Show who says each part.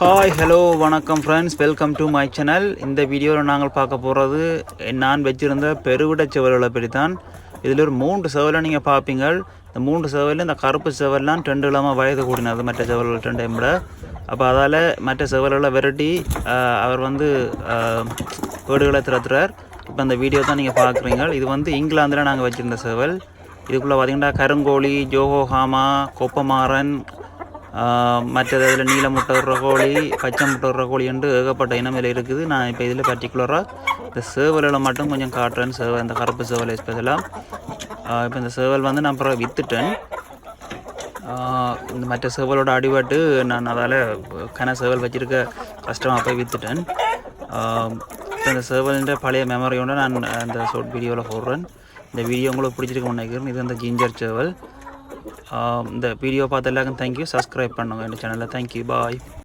Speaker 1: Hi hello வணக்கம் friends welcome to my channel இந்த வீடியோவில் நாங்கள் பார்க்க போகிறது நான் வச்சிருந்த பெருவிட செவல்களை பற்றி தான் இதில் ஒரு மூன்று செவலை நீங்கள் பார்ப்பீங்க இந்த மூன்று செவலில் இந்த கருப்பு செவல்லாம் ரெண்டு இல்லாமல் வயது கூடினது மற்ற செவல்கள் ரெண்டையும் விட. அப்போ அதால் மற்ற செவல்களை விரட்டி அவர் வந்து வீடுகளை திறத்துறார். இப்போ அந்த வீடியோ தான் நீங்கள் பார்க்குறீங்க இது வந்து இங்கிலாந்தில் நாங்கள் வச்சுருந்த செவல். இதுக்குள்ளே பார்த்தீங்கன்னா கருங்கோழி ஜோஹோஹாமா கொப்பமாறன் மற்றது அதில் நீல முட்டை விடுற கோழி பச்சை முட்டை விடுற கோழி என்று ஏகப்பட்ட இனமில் இருக்குது. நான் இப்போ இதில் பர்டிகுலராக இந்த சேவலில் மட்டும் கொஞ்சம் காட்டுறேன். சேவல் இந்த கருப்பு சேவல் இதெல்லாம் இப்போ இந்த சேவல் வந்து நான் அப்புறம் விற்றுட்டேன் இந்த மற்ற சேவலோட அடிபட்டு நான் அதால் கன சேவல் வச்சுருக்க கஷ்டமாக போய் விற்றுட்டேன் இப்போ இந்த சேவலின்ற பழைய மெமரியோட நான் அந்த ஷார்ட் வீடியோவில் போடுறேன். இந்த வீடியோ உங்களுக்கு பிடிச்சிருக்க நினைக்கிறேன். இது அந்த ஜிஞ்சர் சேவல். இந்த வீடியோ பார்த்த எல்லாருக்கும் தேங்க்யூ சப்ஸ்கிரைப் பண்ணுங்கள் இந்த சேனலில் தேங்க்யூ பாய்